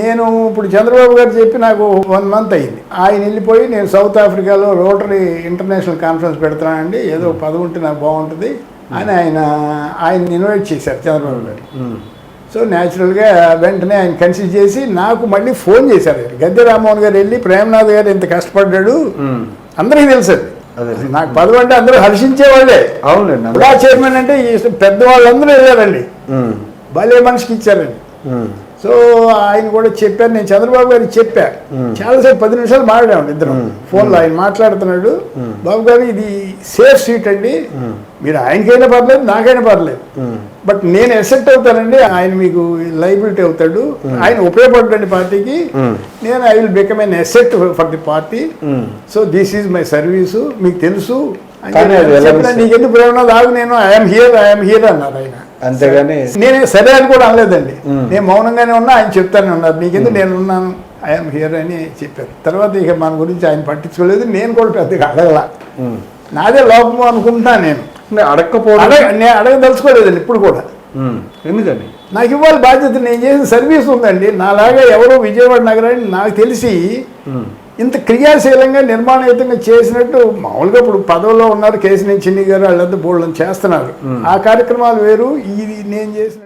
నేను ఇప్పుడు చంద్రబాబు గారు చెప్పి నాకు వన్ మంత్ అయింది ఆయన వెళ్ళిపోయి నేను సౌత్ ఆఫ్రికాలో రోటరీ ఇంటర్నేషనల్ కాన్ఫరెన్స్ పెడుతున్నానండి ఏదో పదవి ఉంటే నాకు బాగుంటుంది అని ఆయన ఆయన ఇన్వైట్ చేశారు చంద్రబాబు గారు. సో న్యాచురల్గా వెంటనే ఆయన కన్సిడర్ చేసి నాకు మళ్ళీ ఫోన్ చేశారు. గద్దె రామ్మోహన్ గారు వెళ్ళి ప్రేమనాథ్ గారు ఇంత కష్టపడ్డాడు. అందరికీ తెలుసు. నాకు పదవి అంటే అందరూ హర్షించేవాళ్ళే అవునండి చైర్మన్ అంటే పెద్దవాళ్ళందరూ వెళ్ళారండి. భలే మనిషికి ఇచ్చారండి. సో ఆయన కూడా చెప్పారు నేను చంద్రబాబు గారికి చెప్పా. చాలాసేపు పది నిమిషాలు మాట్లాడాము ఇద్దరం. ఫోన్లో ఆయన మాట్లాడుతున్నాడు. బాబు గారు ఇది సేఫ్ సీట్ అండి. మీరు ఆయనకైనా పర్లేదు నాకైనా పర్లేదు. బట్ నేను ఎసెప్ట్ అవుతానండి ఆయన మీకు లైబిలిటీ అవుతాడు. ఆయన ఉపయోగపడండి పార్టీకి. నేను I will become an asset for the party. So this is my service మీకు తెలుసు. చెప్పినా, నీకెందుకు ప్రేమ? ఆగు నేను ఐఎమ్ హియర్ ఐఎమ్ హియర్ అన్నారు ఆయన. అంతేగాని నేను సరే అని కూడా అనలేదండి. మ్మ్. నేను మౌనంగానే ఉన్నా ఆయన చెప్తానే ఉన్నారు. నీకెందుకు నేను ఉన్నాను ఐఎమ్ హియర్ అని చెప్పారు. తర్వాత ఇక మన గురించి ఆయన పట్టించుకోలేదు. నేను కూడా పెద్దగా అడగల. ఉమ్. నాదే లోపము అనుకుంటున్నా నేను అడగకపోవడం అడగ నేను అడగదలుచుకోలేదండి ఇప్పుడు కూడా. ఎందుకని? నాకు ఇవ్వాలి బాధ్యత నేను చేసిన సర్వీస్ ఉందండి. నాలాగా ఎవరో విజయవాడ నగరాన్ని నాకు తెలిసి. ఇంత క్రియాశీలంగా నిర్మాణయుతంగా చేసినట్టు మామూలుగా ఇప్పుడు పదవిలో ఉన్నారు కేసినేని చిన్ని గారు వాళ్ళంతా బోళ్ళని చేస్తున్నారు. ఆ కార్యక్రమాలు వేరు ఇది నేను చేసిన